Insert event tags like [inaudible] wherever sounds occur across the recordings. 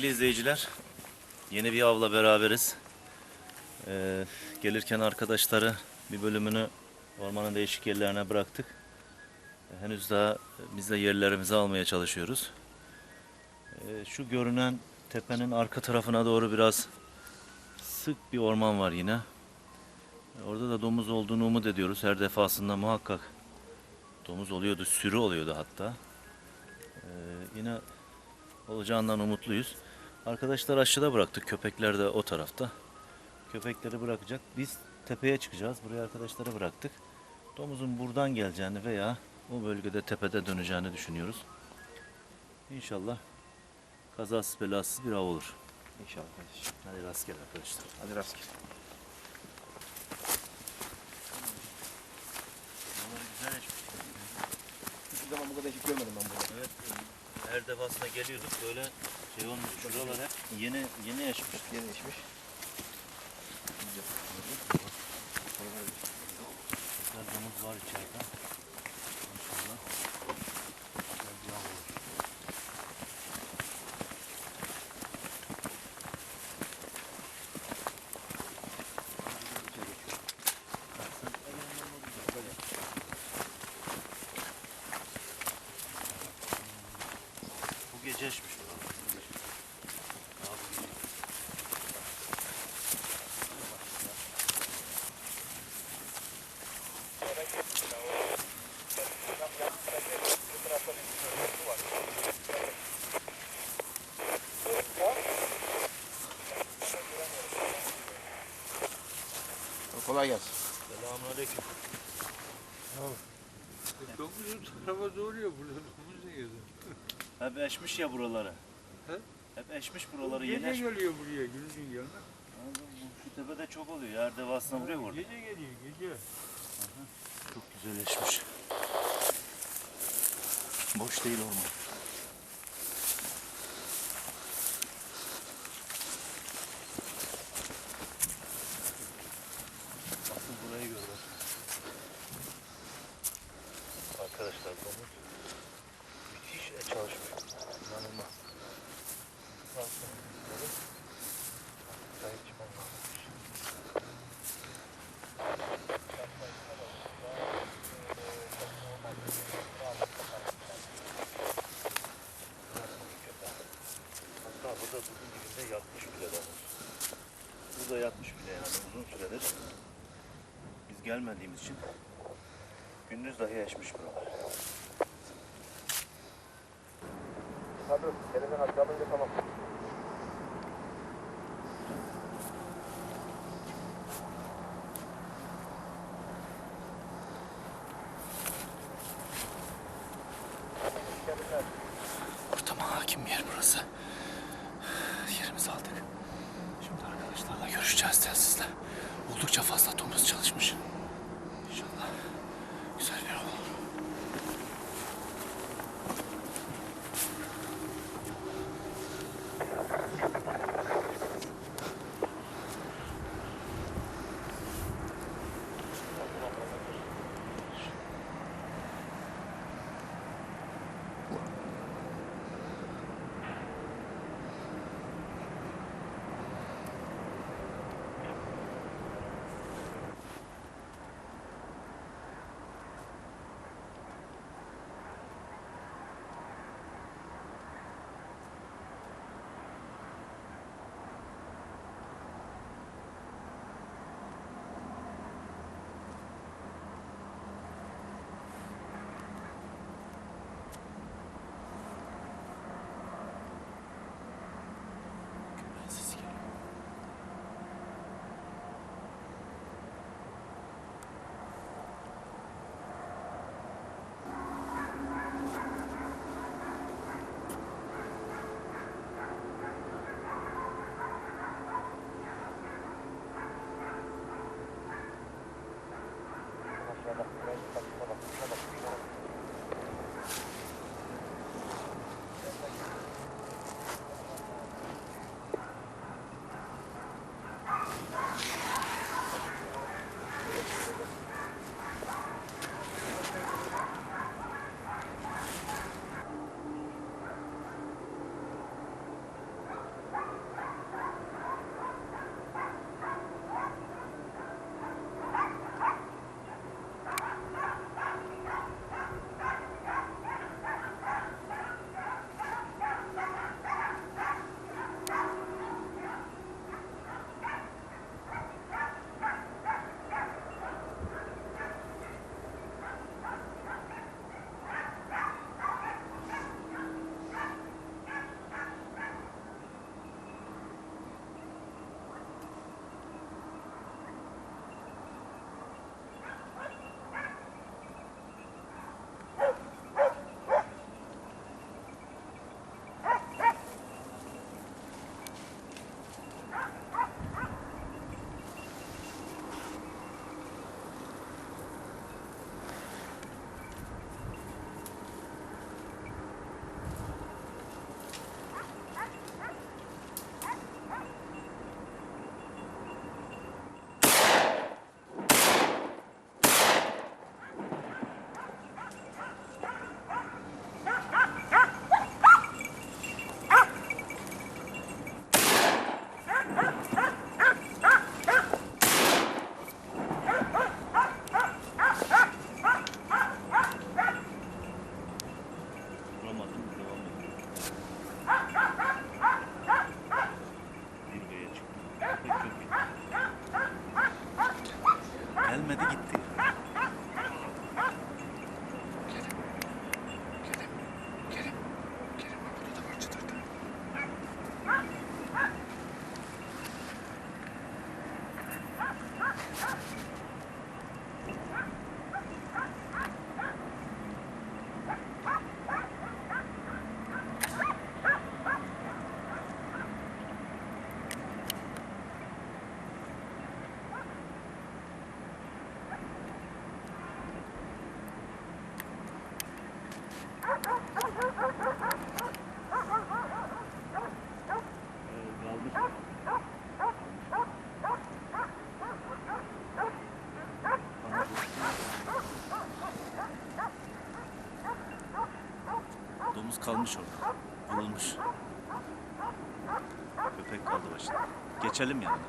Sevgili izleyiciler, yeni bir avla beraberiz. Ee, gelirken arkadaşları bir bölümünü ormanın değişik yerlerine bıraktık. Henüz daha biz de yerlerimizi almaya çalışıyoruz. Ee, şu görünen tepenin arka tarafına doğru biraz sık bir orman var yine. Orada da domuz olduğunu umut ediyoruz. Her defasında muhakkak domuz oluyordu, sürü oluyordu hatta. Ee, yine olacağından umutluyuz. Arkadaşlar aşağıda bıraktık. Köpekler de o tarafta. Köpekleri bırakacak. Biz tepeye çıkacağız. Buraya arkadaşları bıraktık. Domuzun buradan geleceğini veya o bölgede tepede döneceğini düşünüyoruz. İnşallah kazasız belasız bir av olur. İnşallah kardeşim. Hadi rastgele arkadaşlar. Hadi rastgele. Hiçbir zaman bu kadar hiç görmedim ben bunu. Evet, her defasında geliyorduk böyle şey olmuş. Şuralar hep yeni yeni yaşmış. Yeni içmiş. Güzel domuz var içeride. İnşallah. Güzel bir av olur. Bu gece açmış buralar. Daha bu gece. Kolay gelsin. Selamünaleyküm. Domuzun tarafa doğru ya burada domuz ne gezer? Hep eşmiş ya buraları. He? Hep eşmiş buraları Gece yeni eşmiş. geliyor buraya gündüzün gelmez. Şu tepede çok oluyor. Yer devasına buraya vurdu. Gece geliyor gece. Çok güzel eşmiş. Boş değil orman. Asıl burayı gör bak. Arkadaşlar domuz müthiş e çalışmış. İnanılmaz. Baksana bunları. Sahip çıkmam lazım. Hatta burada bugün dibinde yatmış bile domuz. Burada yatmış bile yani uzun süredir. Biz gelmediğimiz için gündüz dahi yaşmış buralar. Elinden aşağı alınca tamam. Kalmış orada. Vurulmuş. Köpek kaldı başında. Geçelim yanına.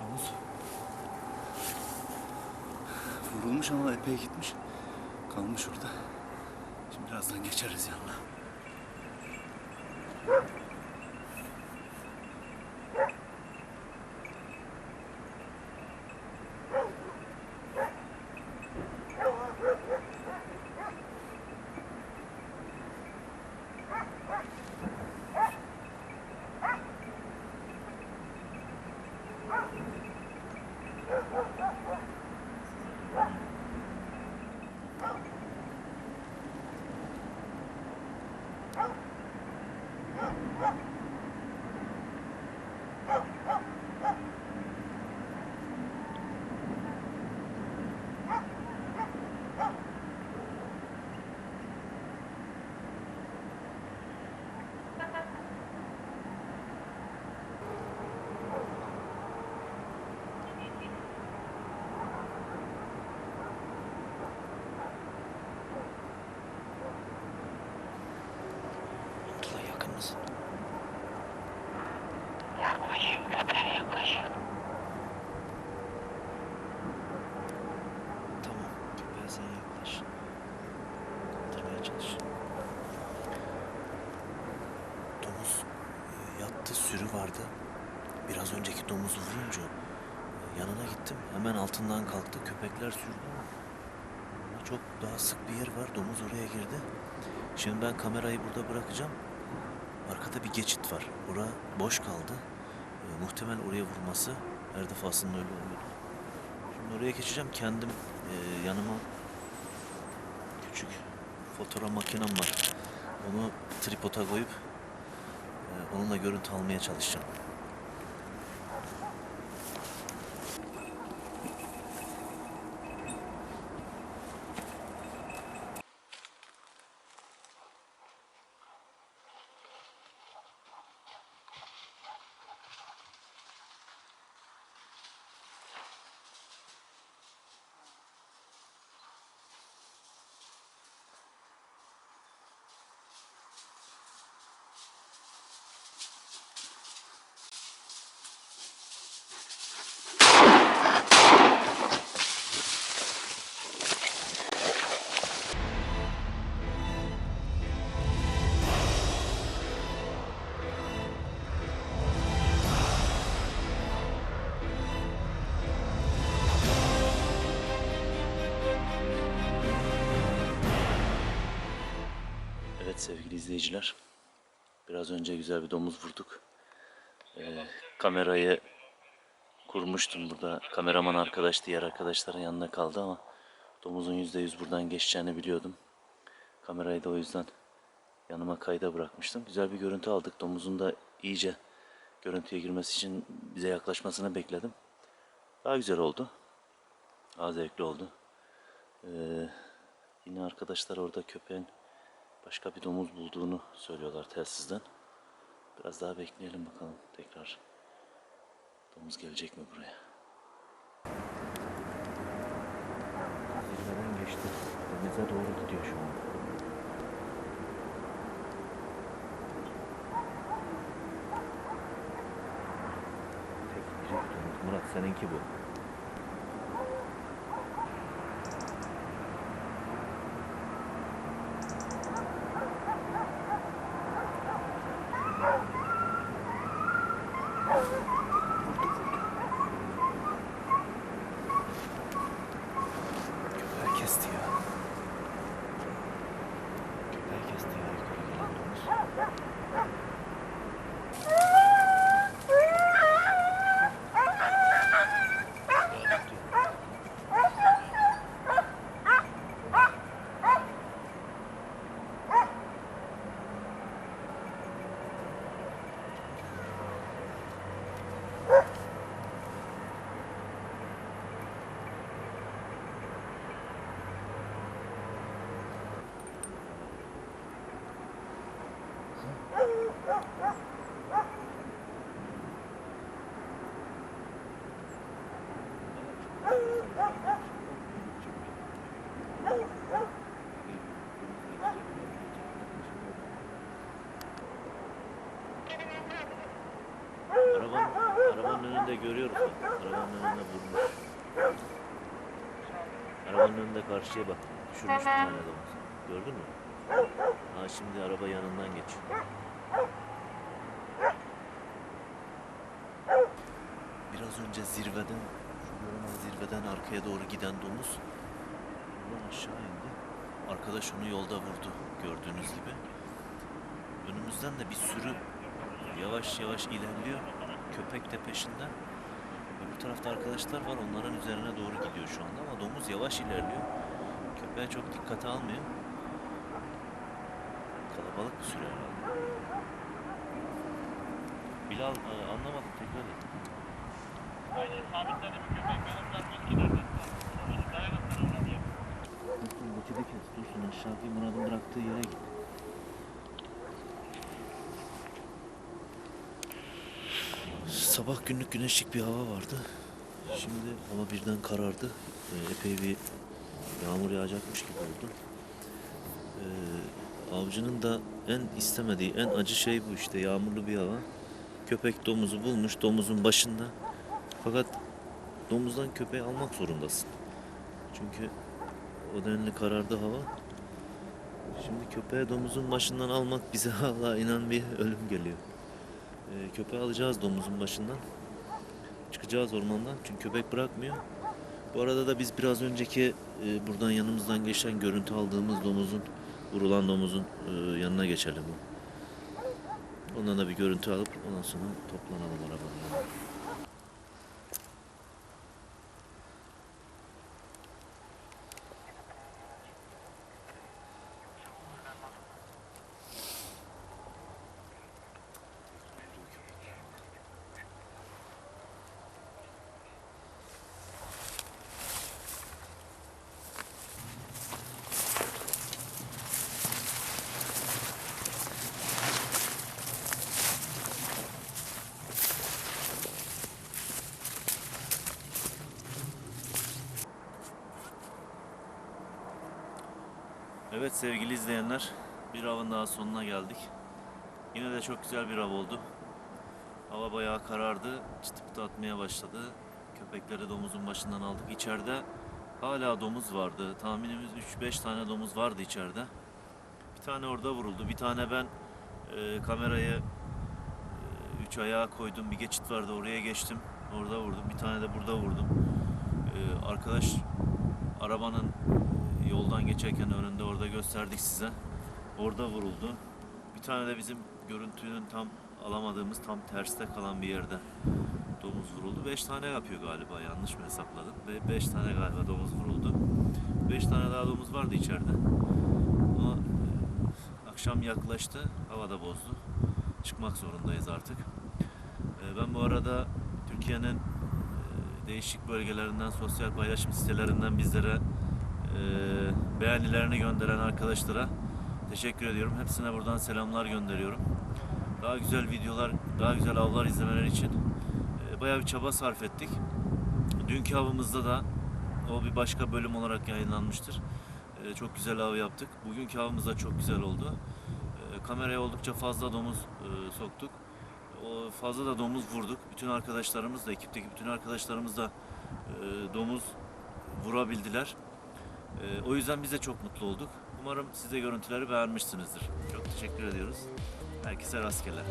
Domuz. Vurulmuş ama epey gitmiş. Kalmış orada. Şimdi birazdan geçeriz yanına. Mısın? Yaklaşayım köpeğe yaklaşayım. Tamam. Köpeğe sen yaklaş. Kaldırmaya çalış. Domuz e, yattı sürü vardı. Biraz önceki domuzu vurunca e, yanına gittim. Hemen altından kalktı. Köpekler sürdü ama çok daha sık bir yer var. Domuz oraya girdi. Şimdi ben kamerayı burada bırakacağım. Arkada bir geçit var. Ora boş kaldı. E, muhtemel oraya vurması her defasında öyle oluyordu. Şimdi oraya geçeceğim. Kendim e, yanıma küçük fotoğraf makinem var. Onu tripoda koyup e, onunla görüntü almaya çalışacağım. Sevgili izleyiciler. Biraz önce güzel bir domuz vurduk. Ee, kamerayı kurmuştum burada. Kameraman arkadaş diğer arkadaşların yanında kaldı ama domuzun %100 buradan geçeceğini biliyordum. Kamerayı da o yüzden yanıma kayda bırakmıştım. Güzel bir görüntü aldık. Domuzun da iyice görüntüye girmesi için bize yaklaşmasını bekledim. Daha güzel oldu. Daha zevkli oldu. Ee, yine arkadaşlar orada köpeğin başka bir domuz bulduğunu söylüyorlar telsizden. Biraz daha bekleyelim bakalım tekrar. Domuz gelecek mi buraya? Zirveden geçti. Denize doğru gidiyor şu an. Tek domuz. Murat seninki bu. Köpeği kesti ya. Köpeği kesti ya yukarı gelen domuz. Arabanın, arabanın önünde görüyoruz bak. Arabanın önünde vurmuş. Arabanın önünde karşıya bak. Düşürmüş bir tane domuz. Gördün mü? Ha şimdi araba yanından geçiyor. Biraz önce zirveden, zirveden arkaya doğru giden domuz buradan aşağı indi. Arkadaş onu yolda vurdu gördüğünüz gibi. Önümüzden de bir sürü yavaş yavaş ilerliyor. Köpek de peşinden. Öbür tarafta arkadaşlar var onların üzerine doğru gidiyor şu anda ama domuz yavaş ilerliyor. Köpeğe çok dikkate almıyor. Kalabalık bir sürü herhalde. Bilal e, anlamadım tekrar et. Geçidi kes. Dursun aşağıdaki Murat'ın bıraktığı yere git. Sabah günlük güneşlik bir hava vardı. Şimdi hava birden karardı. Ee, epey bir yağmur yağacakmış gibi oldu. Ee, avcının da en istemediği, en acı şey bu işte yağmurlu bir hava. Köpek domuzu bulmuş domuzun başında. Fakat domuzdan köpeği almak zorundasın. Çünkü o denli karardı hava. Şimdi köpeği domuzun başından almak bize [laughs] hala inan bir ölüm geliyor. Ee, köpeği alacağız domuzun başından. Çıkacağız ormandan çünkü köpek bırakmıyor. Bu arada da biz biraz önceki e, buradan yanımızdan geçen görüntü aldığımız domuzun, vurulan domuzun e, yanına geçelim. Ondan da bir görüntü alıp ondan sonra toplanalım arabanın Evet sevgili izleyenler, bir avın daha sonuna geldik. Yine de çok güzel bir av oldu. Hava bayağı karardı, çıtı pıtı atmaya başladı. Köpekleri domuzun başından aldık. İçeride hala domuz vardı. Tahminimiz 3-5 tane domuz vardı içeride. Bir tane orada vuruldu. Bir tane ben e, kamerayı e, üç ayağa koydum. Bir geçit vardı oraya geçtim. Orada vurdum. Bir tane de burada vurdum. E, arkadaş arabanın yoldan geçerken önünde orada gösterdik size. Orada vuruldu. Bir tane de bizim görüntünün tam alamadığımız tam terste kalan bir yerde domuz vuruldu. 5 tane yapıyor galiba yanlış mı hesapladım? Ve 5 tane galiba domuz vuruldu. 5 tane daha domuz vardı içeride. Ama e, akşam yaklaştı. Hava da bozdu. Çıkmak zorundayız artık. E, ben bu arada Türkiye'nin e, değişik bölgelerinden, sosyal paylaşım sitelerinden bizlere e, beğenilerini gönderen arkadaşlara teşekkür ediyorum. Hepsine buradan selamlar gönderiyorum. Daha güzel videolar, daha güzel avlar izlemeleri için e, bayağı bir çaba sarf ettik. Dünkü avımızda da o bir başka bölüm olarak yayınlanmıştır. E, çok güzel av yaptık. Bugünkü avımız da çok güzel oldu. E, kameraya oldukça fazla domuz e, soktuk. O fazla da domuz vurduk. Bütün arkadaşlarımız da, ekipteki bütün arkadaşlarımız da domuz vurabildiler. E, o yüzden biz de çok mutlu olduk. Umarım size görüntüleri beğenmişsinizdir. Çok teşekkür ediyoruz. Herkese rastgele.